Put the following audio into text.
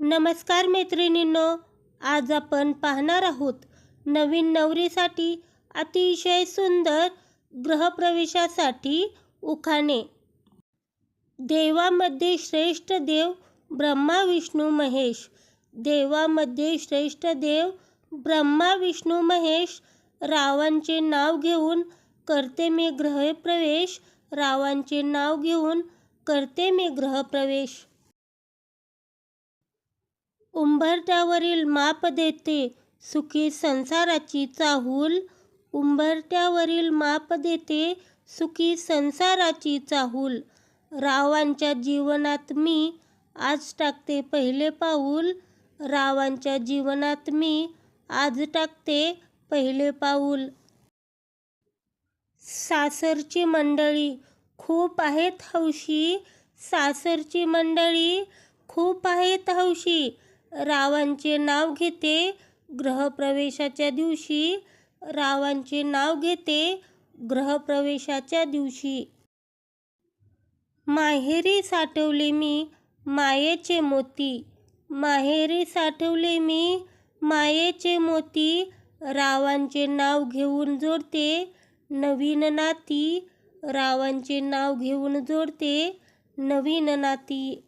नमस्कार मैत्रिणींनो आज आपण पाहणार आहोत नवीन नवरीसाठी अतिशय सुंदर ग्रहप्रवेशासाठी उखाणे. देवामध्ये श्रेष्ठ देव ब्रह्मा विष्णू महेश. देवामध्ये श्रेष्ठ देव ब्रह्मा विष्णू महेश. रावांचे नाव घेऊन करते मी ग्रहप्रवेश रावांचे नाव घेऊन करते मी ग्रहप्रवेश उंबरट्यावरील माप देते. सुखी संसाराची चाहूल. उंबरट्यावरील माप देते. सुखी संसाराची चाहूल. रावांच्या जीवनात मी आज टाकते पहिले पाऊल. रावांच्या जीवनात मी आज टाकते पहिले पाऊल. सासरची मंडळी खूप आहेत हौशी. सासरची मंडळी खूप आहेत हौशी. रावांचे नाव घेते. ग्रहप्रवेशाच्या दिवशी रावांचे नाव घेते. ग्रहप्रवेशाच्या दिवशी. माहेरी साठवले मी मायेचे मोती. माहेरी साठवले मी मायेचे मोती. रावांचे नाव घेऊन जोडते. नवीन नाती. रावांचे नाव घेऊन जोडते. नवीन नाती.